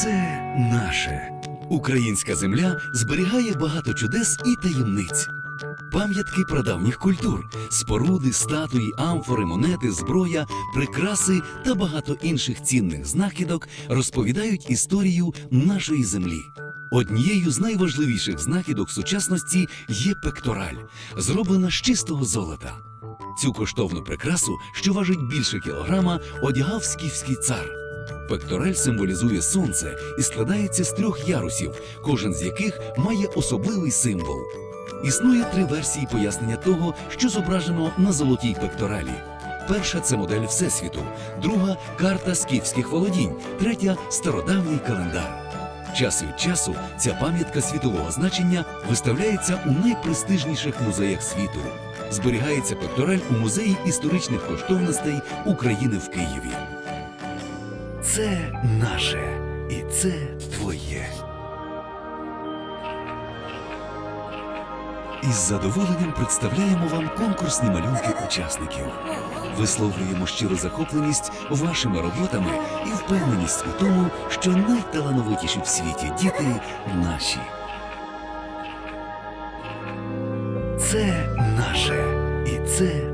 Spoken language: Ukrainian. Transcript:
Це наше. Українська земля зберігає багато чудес і таємниць. Пам'ятки прадавніх культур, споруди, статуї, амфори, монети, зброя, прикраси та багато інших цінних знахідок розповідають історію нашої землі. Однією з найважливіших знахідок сучасності є пектораль, зроблена з чистого золота. Цю коштовну прикрасу, що важить більше кілограма, одягав скіфський цар. Пектораль символізує сонце і складається з трьох ярусів, кожен з яких має особливий символ. Існує три версії пояснення того, що зображено на золотій пекторалі. Перша це модель Всесвіту, друга карта скіфських володінь, третя стародавній календар. Час від часу ця пам'ятка світового значення виставляється у найпрестижніших музеях світу. Зберігається пектораль у музеї історичних коштовностей України в Києві. Це наше і це твоє. Із задоволенням представляємо вам конкурсні малюнки учасників. Висловлюємо щиру захопленість вашими роботами і впевненість у тому, що найталановитіші в світі діти наші. Це наше і це